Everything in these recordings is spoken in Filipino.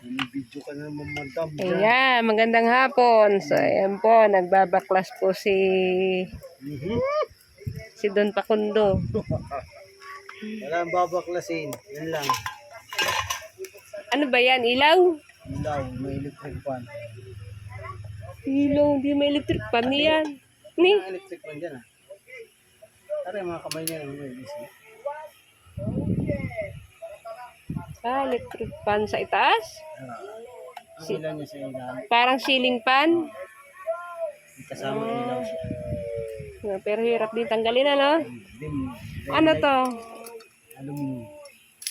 Video ka na naman madam. Ayan, magandang hapon. So, ayan po, nagbabaklas po si Mhm. si Don Pakundo. Wala ang babaklasin. Yan lang. Ano ba yan? Ilaw? Ilaw, may electric fan. Ilaw, hindi may electric pan yan. Ni? Ang electric fan dyan ah. Tara yung mga kamay niya. May isa. Ah, electric pan sa itaas? Ah. Ang ilaw niya sa ilaw. Parang ceiling fan? Kasama ilaw siya. Ah, Pero hirap din tanggalin, ano? Ano to? Aluminum.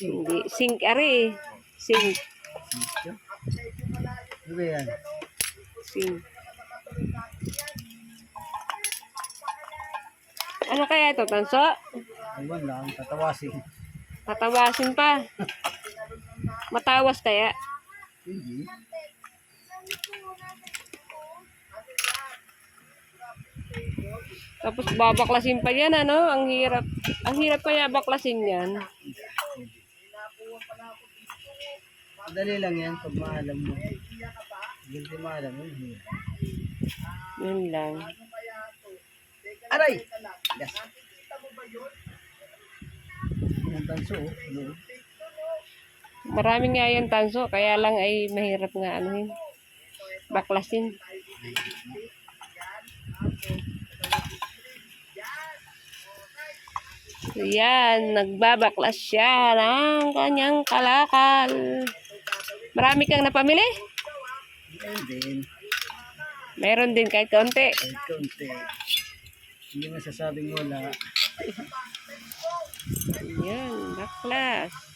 Hindi. Sink, ari. Sink. Ito. Ano ba yan? Sink. Ano kaya ito, tanso? Ayun lang. Tatawasin. Tatawasin pa. Matawas kaya? Hindi. Tapos babaklasin pa yan, ano? Ang hirap. Ang hirap kaya baklasin yan. Madali lang yan pag maalam mo. Hindi maalam mo. hindi. Yun lang. Aray! Yes. Ang tanso, oh. No. Marami nga yan tanso, kaya lang ay mahirap nga ano yun. Baklasin. Yan, nagbabaklas siya ng kanyang kalakal. Marami kang napamili? And then, Meron din kahit kaunti. ay kaunti. Hindi masasabing wala. Yan, baklas.